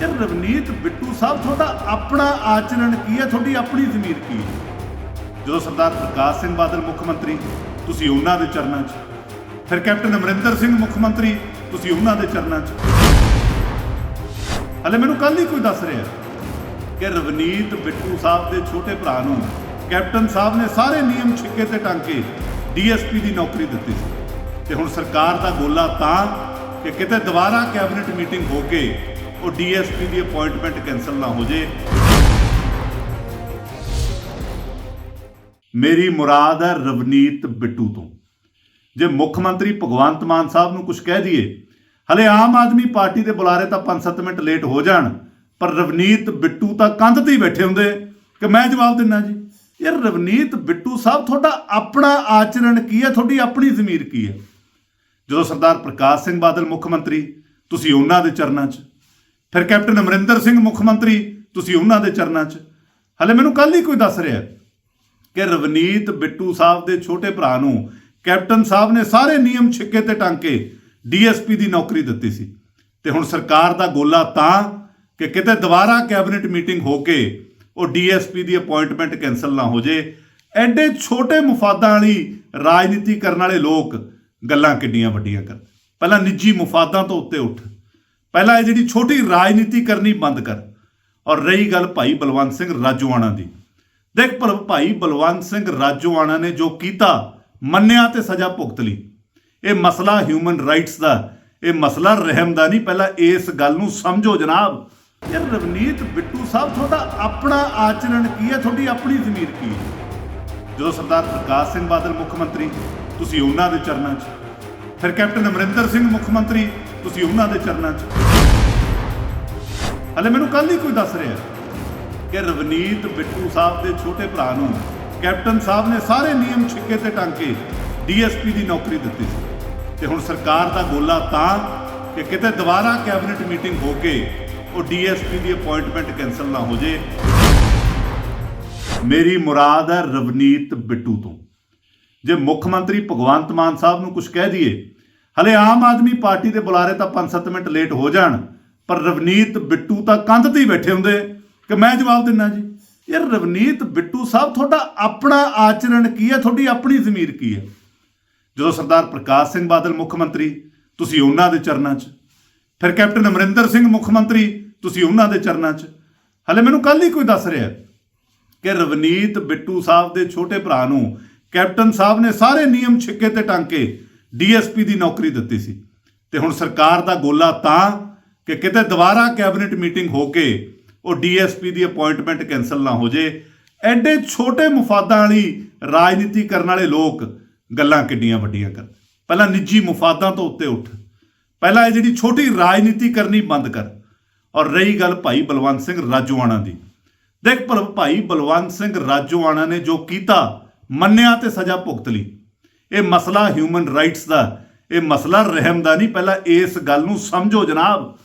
ਯਾਰ ਰਵਨੀਤ ਬਿੱਟੂ ਸਾਹਿਬ, ਤੁਹਾਡਾ ਆਪਣਾ ਆਚਰਣ ਕੀ ਹੈ? ਤੁਹਾਡੀ ਆਪਣੀ ਜ਼ਮੀਰ ਕੀ ਹੈ? ਜਦੋਂ ਸਰਦਾਰ ਪ੍ਰਕਾਸ਼ ਸਿੰਘ ਬਾਦਲ ਮੁੱਖ ਮੰਤਰੀ, ਤੁਸੀਂ ਉਹਨਾਂ ਦੇ ਚਰਨਾਂ 'ਚ। ਫਿਰ ਕੈਪਟਨ ਅਮਰਿੰਦਰ ਸਿੰਘ ਮੁੱਖ ਮੰਤਰੀ, ਤੁਸੀਂ ਉਹਨਾਂ ਦੇ ਚਰਨਾਂ 'ਚ। ਹਲੇ ਮੈਨੂੰ ਕੱਲ ਹੀ ਕੋਈ ਦੱਸ ਰਿਹਾ ਕਿ ਰਵਨੀਤ ਬਿੱਟੂ ਸਾਹਿਬ ਦੇ ਛੋਟੇ ਭਰਾ ਨੂੰ ਕੈਪਟਨ ਸਾਹਿਬ ਨੇ ਸਾਰੇ ਨਿਯਮ ਛਿੱਕੇ ਤੇ ਟੰਗ ਕੇ ਡੀਐਸਪੀ ਦੀ ਨੌਕਰੀ ਦਿੱਤੀ ਸੀ। ਤੇ ਹੁਣ ਸਰਕਾਰ ਦਾ ਗੋਲਾ ਤਾਂ ਕਿ ਕਿਤੇ ਦੁਬਾਰਾ ਕੈਬਨਿਟ ਮੀਟਿੰਗ ਹੋ ਕੇ ਉਹ ਡੀਐਸਪੀ ਦੀ ਅਪਾਇੰਟਮੈਂਟ ਕੈਨਸਲ ਨਾ ਹੋ ਜੇ। ਮੇਰੀ ਮੁਰਾਦ ਹੈ ਰਵਨੀਤ ਬਿੱਟੂ ਤੋਂ। ਜੇ ਮੁੱਖ ਮੰਤਰੀ ਭਗਵੰਤ ਮਾਨ ਸਾਹਿਬ ਨੂੰ ਕੁਝ ਕਹਿ ਦਈਏ, ਹਲੇ ਆਮ ਆਦਮੀ ਪਾਰਟੀ ਦੇ ਬੁਲਾਰੇ ਤਾਂ 5-7 ਮਿੰਟ ਲੇਟ ਹੋ ਜਾਣ, ਪਰ ਰਵਨੀਤ ਬਿੱਟੂ ਤਾਂ ਕੰਧ ਤੇ ਹੀ ਬੈਠੇ ਹੁੰਦੇ। ਕਿ ਮੈਂ ਜਵਾਬ ਦਿੰਨਾ ਜੀ, ਯਾਰ ਰਵਨੀਤ ਬਿੱਟੂ ਸਾਹਿਬ ਤੁਹਾਡਾ ਆਪਣਾ ਆਚਰਣ ਕੀ ਹੈ? ਤੁਹਾਡੀ ਆਪਣੀ ਜ਼ਮੀਰ ਕੀ ਹੈ? ਜਦੋਂ ਸਰਦਾਰ ਪ੍ਰਕਾਸ਼ ਸਿੰਘ ਬਾਦਲ ਮੁੱਖ ਮੰਤਰੀ, ਤੁਸੀਂ ਉਹਨਾਂ ਦੇ ਚਰਨਾਂ 'ਚ ਫਿਰ ਕੈਪਟਨ ਅਮਰਿੰਦਰ ਸਿੰਘ ਮੁੱਖ ਮੰਤਰੀ, ਤੁਸੀਂ ਉਹਨਾਂ ਦੇ ਚਰਨਾਂ 'ਚ। ਹਲੇ ਮੈਨੂੰ ਕੱਲ ਹੀ ਕੋਈ ਦੱਸ ਰਿਹਾ ਕਿ ਰਵਨੀਤ ਬਿੱਟੂ ਸਾਹਿਬ ਦੇ ਛੋਟੇ ਭਰਾ ਨੂੰ ਕੈਪਟਨ ਸਾਹਿਬ ਨੇ ਸਾਰੇ ਨਿਯਮ ਛਿੱਕੇ ਤੇ ਟੰਗ ਕੇ ਡੀਐਸਪੀ ਦੀ ਨੌਕਰੀ ਦਿੱਤੀ ਸੀ। ਤੇ ਹੁਣ ਸਰਕਾਰ ਦਾ ਗੋਲਾ ਤਾਂ ਕਿ ਕਿਤੇ ਦੁਬਾਰਾ ਕੈਬਨਿਟ ਮੀਟਿੰਗ ਹੋ ਕੇ ਉਹ ਡੀਐਸਪੀ ਦੀ ਅਪਾਇੰਟਮੈਂਟ ਕੈਨਸਲ ਨਾ ਹੋ ਜੇ। ਐਡੇ ਛੋਟੇ ਮੁਫਾਦਾਂ ਵਾਲੀ ਰਾਜਨੀਤੀ ਕਰਨ ਵਾਲੇ ਲੋਕ ਗੱਲਾਂ ਕਿੱਡੀਆਂ ਵੱਡੀਆਂ ਕਰ ਪਹਿਲਾਂ ਨਿੱਜੀ ਮੁਫਾਦਾਂ ਤੋਂ ਉੱਤੇ ਉੱਠ। ਪਹਿਲਾਂ ਇਹ ਜਿਹੜੀ ਛੋਟੀ ਰਾਜਨੀਤੀ ਕਰਨੀ ਬੰਦ ਕਰ। ਔਰ ਰਹੀ ਗੱਲ ਭਾਈ ਬਲਵੰਤ ਸਿੰਘ ਰਾਜੋਆਣਾ ਦੀ। ਦੇਖ ਭਲ ਭਾਈ ਬਲਵੰਤ ਸਿੰਘ ਰਾਜੋਆਣਾ ਨੇ ਜੋ ਕੀਤਾ, ਮੰਨਿਆ ਤੇ ਸਜ਼ਾ ਭੁਗਤ ਲਈ। ਇਹ ਮਸਲਾ ਹਿਊਮਨ ਰਾਈਟਸ ਦਾ, ਇਹ ਮਸਲਾ ਰਹਿਮ ਦਾ ਨਹੀਂ, ਪਹਿਲਾਂ ਇਸ ਗੱਲ ਨੂੰ ਸਮਝੋ ਜਨਾਬ। ਯਾਰ ਰਵਨੀਤ ਬਿੱਟੂ ਸਾਹਿਬ, ਤੁਹਾਡਾ ਆਪਣਾ ਆਚਰਣ ਕੀ ਹੈ? ਤੁਹਾਡੀ ਆਪਣੀ ਜ਼ਮੀਰ ਕੀ ਹੈ? ਜਦੋਂ ਸਰਦਾਰ ਪ੍ਰਕਾਸ਼ ਸਿੰਘ ਬਾਦਲ ਮੁੱਖ ਮੰਤਰੀ, ਤੁਸੀਂ ਉਹਨਾਂ ਦੇ ਚਰਨਾਂ 'ਚ। ਫਿਰ ਕੈਪਟਨ ਅਮਰਿੰਦਰ ਸਿੰਘ ਮੁੱਖ ਮੰਤਰੀ ਤੁਸੀਂ ਉਹਨਾਂ ਦੇ ਚਰਨਾਂ 'ਚ ਹਲੇ ਮੈਨੂੰ ਕੱਲ ਹੀ ਕੋਈ ਦੱਸ ਰਿਹਾ ਕਿ ਰਵਨੀਤ ਬਿੱਟੂ ਸਾਹਿਬ ਦੇ ਛੋਟੇ ਭਰਾ ਨੂੰ ਕੈਪਟਨ ਸਾਹਿਬ ਨੇ ਸਾਰੇ ਨਿਯਮ ਛਿੱਕੇ ਤੇ ਟੰਗ ਡੀਐਸਪੀ ਦੀ ਨੌਕਰੀ ਦਿੱਤੀ ਸੀ। ਤੇ ਹੁਣ ਸਰਕਾਰ ਦਾ ਗੋਲਾ ਤਾਂ ਕਿ ਕਿਤੇ ਦੁਬਾਰਾ ਕੈਬਨਿਟ ਮੀਟਿੰਗ ਹੋ ਕੇ ਉਹ ਡੀਐਸਪੀ ਦੀ ਅਪਾਇੰਟਮੈਂਟ ਕੈਨਸਲ ਨਾ ਹੋ ਜੇ। ਮੇਰੀ ਮੁਰਾਦ ਹੈ ਰਵਨੀਤ ਬਿੱਟੂ ਤੋਂ। ਜੇ ਮੁੱਖ ਮੰਤਰੀ ਭਗਵੰਤ ਮਾਨ ਸਾਹਿਬ ਨੂੰ ਕੁਝ ਕਹਿ ਦਈਏ ਹਲੇ ਆਮ ਆਦਮੀ ਪਾਰਟੀ ਦੇ ਬੁਲਾਰੇ ਤਾਂ 5-7 ਮਿੰਟ ਲੇਟ ਹੋ ਜਾਣ, ਪਰ ਰਵਨੀਤ ਬਿੱਟੂ ਤਾਂ ਕੰਧ ਤੇ ਹੀ ਬੈਠੇ ਹੁੰਦੇ। ਕਿ ਮੈਂ ਜਵਾਬ ਦਿੰਨਾ ਜੀ, ਯਾਰ ਰਵਨੀਤ ਬਿੱਟੂ ਸਾਹਿਬ ਤੁਹਾਡਾ ਆਪਣਾ ਆਚਰਣ ਕੀ ਹੈ? ਤੁਹਾਡੀ ਆਪਣੀ ਜ਼ਮੀਰ ਕੀ ਹੈ? ਜਦੋਂ ਸਰਦਾਰ ਪ੍ਰਕਾਸ਼ ਸਿੰਘ ਬਾਦਲ ਮੁੱਖ ਮੰਤਰੀ, ਤੁਸੀਂ ਉਹਨਾਂ ਦੇ ਚਰਨਾਂ 'ਚ। ਫਿਰ ਕੈਪਟਨ ਅਮਰਿੰਦਰ ਸਿੰਘ ਮੁੱਖ ਮੰਤਰੀ, ਤੁਸੀਂ ਉਹਨਾਂ ਦੇ ਚਰਨਾਂ 'ਚ। ਹਲੇ ਮੈਨੂੰ ਕੱਲ ਹੀ ਕੋਈ ਦੱਸ ਰਿਹਾ ਕਿ ਰਵਨੀਤ ਬਿੱਟੂ ਸਾਹਿਬ ਦੇ ਛੋਟੇ ਭਰਾ ਨੂੰ ਕੈਪਟਨ ਸਾਹਿਬ ਨੇ ਸਾਰੇ ਨਿਯਮ ਛਿੱਕੇ ਤੇ ਟੰਗ ਡੀਐਸਪੀ ਦੀ ਨੌਕਰੀ ਦਿੱਤੀ ਸੀ। ਤੇ ਹੁਣ ਸਰਕਾਰ ਦਾ ਗੋਲਾ ਤਾਂ ਕਿ ਕਿਤੇ ਦੁਬਾਰਾ ਕੈਬਨਿਟ ਮੀਟਿੰਗ ਹੋ ਕੇ ਉਹ ਡੀਐਸਪੀ ਦੀ ਅਪਾਇੰਟਮੈਂਟ ਕੈਨਸਲ ਨਾ ਹੋ ਜੇ। ਐਡੇ ਛੋਟੇ ਮੁਫਾਦਾਂ ਵਾਲੀ ਰਾਜਨੀਤੀ ਕਰਨ ਵਾਲੇ ਲੋਕ ਗੱਲਾਂ ਕਿੱਡੀਆਂ ਵੱਡੀਆਂ ਕਰ ਪਹਿਲਾਂ ਨਿੱਜੀ ਮੁਫਾਦਾਂ ਤੋਂ ਉੱਤੇ ਉੱਠ। ਪਹਿਲਾਂ ਇਹ ਜਿਹੜੀ ਛੋਟੀ ਰਾਜਨੀਤੀ ਕਰਨੀ ਬੰਦ ਕਰ। ਔਰ ਰਹੀ ਗੱਲ ਭਾਈ ਬਲਵੰਤ ਸਿੰਘ ਰਾਜੋਆਣਾ ਦੀ। ਦੇਖ ਭਲ, ਭਾਈ ਬਲਵੰਤ ਸਿੰਘ ਰਾਜੋਆਣਾ ਨੇ ਜੋ ਕੀਤਾ, ਮੰਨਿਆ ਤੇ ਸਜ਼ਾ ਭੁਗਤ ਲਈ। ਇਹ ਮਸਲਾ ਹਿਊਮਨ ਰਾਈਟਸ ਦਾ, ਇਹ ਮਸਲਾ ਰਹਿਮ ਦਾ ਨਹੀਂ। ਪਹਿਲਾਂ ਇਸ ਗੱਲ ਨੂੰ ਸਮਝੋ ਜਨਾਬ।